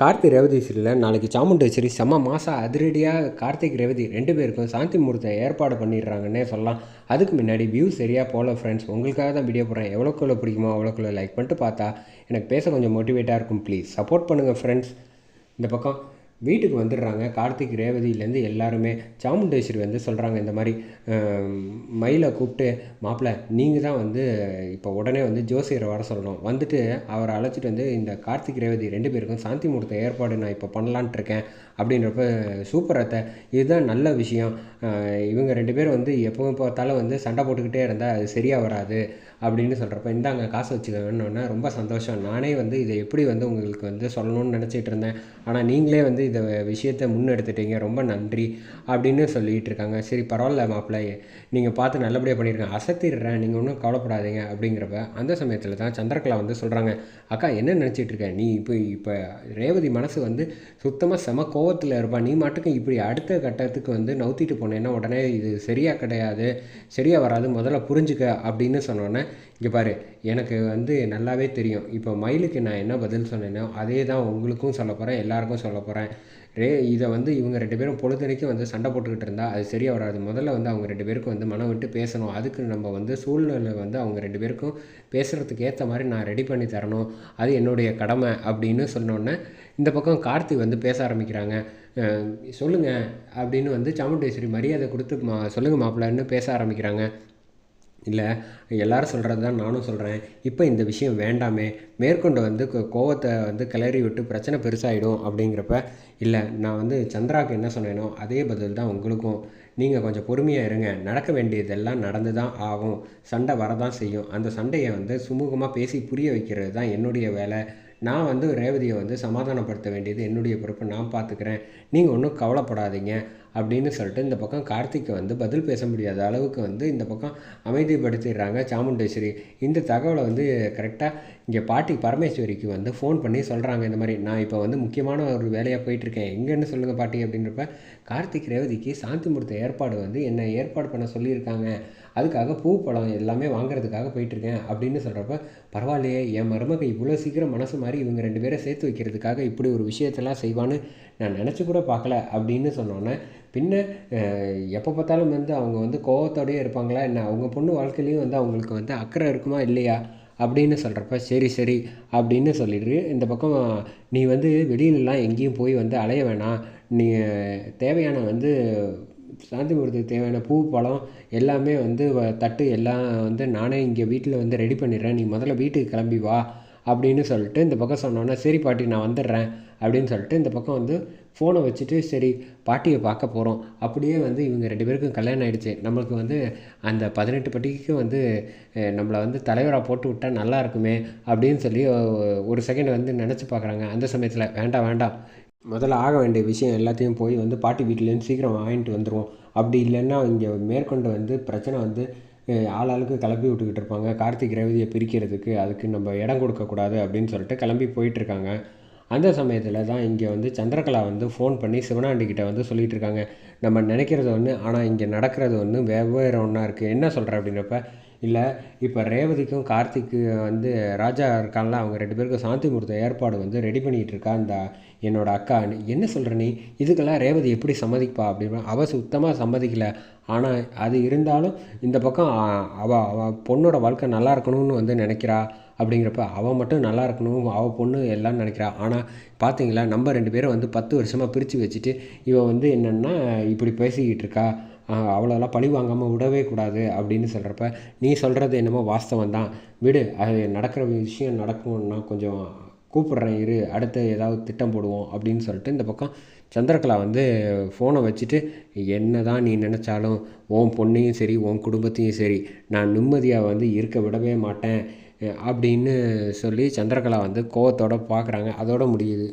கார்த்தி ரேவதி சீரியலில் நாளைக்கு சாமுண்டேஸ்வரி செம்ம மாதம் அதிரடியாக கார்த்திக் ரேவதி ரெண்டு பேருக்கும் சாந்தி முகூர்த்த ஏற்பாடு பண்ணிடுறாங்கன்னே சொல்லலாம். அதுக்கு முன்னாடி வியூ சரியாக போகல ஃப்ரெண்ட்ஸ் உங்களுக்காக தான் வீடியோ போடுறேன். எவ்வளோக்குள்ளே பிடிக்குமோ அவ்வளோக்குள்ள லைக் பண்ணிட்டு பார்த்தா எனக்கு பேச கொஞ்சம் மோட்டிவேட்டாக இருக்கும். ப்ளீஸ் சப்போர்ட் பண்ணுங்கள் ஃப்ரெண்ட்ஸ் இந்த பக்கம் வீட்டுக்கு வந்துடுறாங்க. கார்த்திக் ரேவதியிலேருந்து எல்லாருமே சாமுண்டேஸ்வரி வந்து சொல்கிறாங்க இந்த மாதிரி மயிலை கூப்பிட்டு மாப்பிள்ளை நீங்கள் தான் வந்து இப்போ உடனே வந்து ஜோசியரை வர சொல்லணும். வந்துட்டு அவரை அழைச்சிட்டு வந்து இந்த கார்த்திக் ரேவதி ரெண்டு பேருக்கும் சாந்தி முகூர்த்த ஏற்பாடு நான் இப்போ பண்ணலான்ட்டு இருக்கேன். அப்படின்றப்ப சூப்பர் அத்தை இதுதான் நல்ல விஷயம். இவங்க ரெண்டு பேரும் வந்து எப்போ பார்த்தாலும் வந்து சண்டை போட்டுக்கிட்டே இருந்தால் அது சரியாக வராது. அப்படின்னு சொல்கிறப்ப இந்தாங்க காசு வச்சுக்கோங்கன்னு ரொம்ப சந்தோஷம். நானே வந்து இதை எப்படி வந்து உங்களுக்கு வந்து சொல்லணும்னு நினச்சிட்டு இருந்தேன். ஆனால் நீங்களே வந்து இந்த விஷயத்தை முன்னெடுத்துட்டீங்க. ரொம்ப நன்றி அப்படின்னு சொல்லிகிட்டு இருக்காங்க. சரி பரவாயில்ல மாப்பிள்ளை. நீங்கள் பார்த்து நல்லபடியாக பண்ணியிருக்கேன் அசத்திடுறேன். நீங்கள் ஒன்றும் கவலைப்படாதீங்க அப்படிங்கிறப்ப அந்த சமயத்தில் தான் சந்திரகலா வந்து சொல்கிறாங்க அக்கா என்ன நினச்சிட்டு இருக்க? நீ இப்போ இப்போ ரேவதி மனசு வந்து சுத்தமாக செம கோவத்தில் இருப்பா. நீ மட்டுக்கும் இப்படி அடுத்த கட்டத்துக்கு வந்து நவுத்திட்டு போனேன்னா உடனே இது சரியாக கிடையாது. சரியாக வராது. முதல்ல புரிஞ்சுக்க அப்படின்னு சொன்னோன்னே இங்கே பாரு எனக்கு வந்து நல்லாவே தெரியும். இப்போ மயிலுக்கு நான் என்ன பதில் சொன்னேனோ அதே தான் உங்களுக்கும் சொல்ல போகிறேன் எல்லாருக்கும் சொல்ல போகிறேன் ரே இதை வந்து இவங்க ரெண்டு பேரும் பொழுதுனைக்கும் வந்து சண்டை போட்டுக்கிட்டு இருந்தால் அது சரியாக வராது. முதல்ல வந்து அவங்க ரெண்டு பேருக்கும் வந்து மனம் விட்டு பேசணும். அதுக்கு நம்ம வந்து சூழ்நிலை வந்து அவங்க ரெண்டு பேருக்கும் பேசுகிறதுக்கு ஏற்ற மாதிரி நான் ரெடி பண்ணி தரணும். அது என்னுடைய கடமை அப்படின்னு சொன்னோன்னே இந்த பக்கம் கார்த்தி வந்து பேச ஆரம்பிக்கிறாங்க. சொல்லுங்கள் அப்படின்னு வந்து சாமுண்டேஸ்வரி மரியாதை கொடுத்து மா சொல்லுங்கள் மாப்பிள்ளன்னு பேச ஆரம்பிக்கிறாங்க. இல்லை எல்லாரும் சொல்கிறது தான் நானும் சொல்கிறேன் இப்போ இந்த விஷயம் வேண்டாமே. மேற்கொண்டு வந்து கோவத்தை வந்து கிளறி விட்டு பிரச்சனை பெருசாகிடும் அப்படிங்கிறப்ப இல்லை நான் வந்து சந்திராவுக்கு என்ன சொன்னேனோ அதே பதில் தான் உங்களுக்கும். நீங்கள் கொஞ்சம் பொறுமையாக இருங்க. நடக்க வேண்டியதெல்லாம் நடந்து தான் ஆகும். சண்டை வரதான் செய்யும். அந்த சண்டையை வந்து சுமூகமாக பேசி புரிய வைக்கிறது தான் என்னுடைய வேலை. நான் வந்து ரேவதியை வந்து சமாதானப்படுத்த வேண்டியது என்னுடைய பொறுப்பு நான் பார்த்துக்கிறேன். நீங்கள் ஒன்றும் கவலைப்படாதீங்க அப்படின்னு சொல்லிட்டு இந்த பக்கம் கார்த்திக்கை வந்து பதில் பேச முடியாத அளவுக்கு வந்து இந்த பக்கம் அமைதிப்படுத்திடுறாங்க சாமுண்டேஸ்வரி. இந்த தகவலை வந்து கரெக்டாக இங்கே பாட்டி பரமேஸ்வரிக்கு வந்து ஃபோன் பண்ணி சொல்கிறாங்க இந்த மாதிரி. நான் இப்போ வந்து முக்கியமான ஒரு வேலையாக போயிட்டுருக்கேன். எங்கேன்னு சொல்லுங்கள் பாட்டி அப்படின்றப்ப கார்த்திக் ரேவதிக்கு சாந்தி முகூர்த்த ஏற்பாடு வந்து என்னை ஏற்பாடு பண்ண சொல்லியிருக்காங்க. அதுக்காக பூ பழம் எல்லாமே வாங்குறதுக்காக போயிட்டுருக்கேன் அப்படின்னு சொல்கிறப்ப பரவாயில்லையே என் மருமக இவ்வளோ சீக்கிரம் மனசு மாதிரி இவங்க ரெண்டு பேரை சேர்த்து வைக்கிறதுக்காக இப்படி ஒரு விஷயத்தெல்லாம் செய்வான்னு நான் நினச்சி கூட பார்க்கல அப்படின்னு சொன்னோன்னே பின்ன எப்போ பார்த்தாலும் வந்து அவங்க வந்து கோவத்தோடையே இருப்பாங்களா என்ன? அவங்க பொண்ணு வாழ்க்கையிலையும் வந்து அவங்களுக்கு வந்து அக்கறை இருக்குமா இல்லையா? அப்படின்னு சொல்கிறப்ப சரி சரி அப்படின்னு சொல்லிடு இந்த பக்கம் நீ வந்து வெளியிலலாம் எங்கேயும் போய் வந்து அலைய வேணாம். நீ தேவையான வந்து சாந்தி முகூர்த்தத்துக்கு தேவையான பூ பழம் எல்லாமே வந்து தட்டு எல்லாம் வந்து நானே இங்கே வீட்டில் வந்து ரெடி பண்ணிடுறேன். நீ முதல்ல வீட்டுக்கு கிளம்பி வா அப்படின்னு சொல்லிட்டு இந்த பக்கம் சொன்னோன்னே சரி பாட்டி நான் வந்துடுறேன் அப்படின்னு சொல்லிட்டு இந்த பக்கம் வந்து ஃபோனை வச்சுட்டு சரி பாட்டியை பார்க்க போகிறோம் அப்படியே வந்து இவங்க ரெண்டு பேருக்கும் கல்யாணம் ஆகிடுச்சு நம்மளுக்கு வந்து அந்த பதினெட்டு பட்டிக்கும் வந்து நம்மளை வந்து தலைவராக போட்டு விட்டால் நல்லா இருக்குமே அப்படின்னு சொல்லி ஒரு செகண்ட் வந்து நினச்சி பார்க்குறாங்க. அந்த சமயத்தில் வேண்டாம் வேண்டாம் முதல்ல ஆக வேண்டிய விஷயம் எல்லாத்தையும் போய் வந்து பாட்டி வீட்டிலேருந்து சீக்கிரம் வாங்கிட்டு வந்துடுவோம் அப்படி இல்லைன்னா இங்கே மேற்கொண்டு வந்து பிரச்சனை வந்து ஆளாளுக்கு கிளப்பி விட்டுக்கிட்டு இருப்பாங்க. கார்த்திக் ரேவதியை பிரிக்கிறதுக்கு அதுக்கு நம்ம இடம் கொடுக்கக்கூடாது அப்படின்னு சொல்லிட்டு கிளம்பி போயிட்டுருக்காங்க அந்த சமயத்தில் தான் இங்கே வந்து சந்திரகலா வந்து ஃபோன் பண்ணி சிவனாண்டிக்கிட்ட வந்து சொல்லிகிட்டு இருக்காங்க. நம்ம நினைக்கிறது ஒன்று ஆனால் இங்கே நடக்கிறது ஒன்று வெவ்வேறு ஒன்றா இருக்குது என்ன சொல்கிற அப்படின்றப்ப இல்லை இப்போ ரேவதிக்கும் கார்த்திக்கு வந்து ராஜா இருக்காங்களா? அவங்க ரெண்டு பேருக்கும் சாந்தி முகூர்த்த ஏற்பாடு வந்து ரெடி பண்ணிகிட்டு இருக்கா? இந்த என்னோடய அக்கா என்ன சொல்கிற நீ? இதுக்கெல்லாம் ரேவதி எப்படி சம்மதிப்பா? அப்படின்னு அவள் சுத்தமாக சம்மதிக்கலை. ஆனால் அது இருந்தாலும் இந்த பக்கம் அவள் அவள் பொண்ணோட வாழ்க்கை நல்லா இருக்கணும்னு வந்து நினைக்கிறா. அப்படிங்கிறப்ப அவள் மட்டும் நல்லா இருக்கணும் அவள் பொண்ணு எல்லாம் நினைக்கிறா. ஆனால் பார்த்தீங்களா நம்ம ரெண்டு பேரும் வந்து பத்து வருஷமாக பிரித்து வச்சுட்டு இவன் வந்து என்னென்னா இப்படி பேசிக்கிட்டு இருக்கா? அவ்வளோலாம் பழி வாங்காமல் விடவே கூடாது அப்படின்னு சொல்கிறப்ப நீ சொல்கிறது என்னமோ வாஸ்தவம் தான் விடு அது நடக்கிற விஷயம் நடக்கும்னா கொஞ்சம் கூப்பிட்றேன் இரு அடுத்து ஏதாவது திட்டம் போடுவோம் அப்படின்னு சொல்லிட்டு இந்த பக்கம் சந்திரகலா வந்து ஃபோனை வச்சுட்டு என்ன தான் நீ நினச்சாலும் உன் பொண்ணையும் சரி உன் குடும்பத்தையும் சரி நான் நிம்மதியாக வந்து இருக்க விடவே மாட்டேன் அப்படின்னு சொல்லி சந்திரகலா வந்து கோவத்தோடு பார்க்குறாங்க அதோடு முடியுது.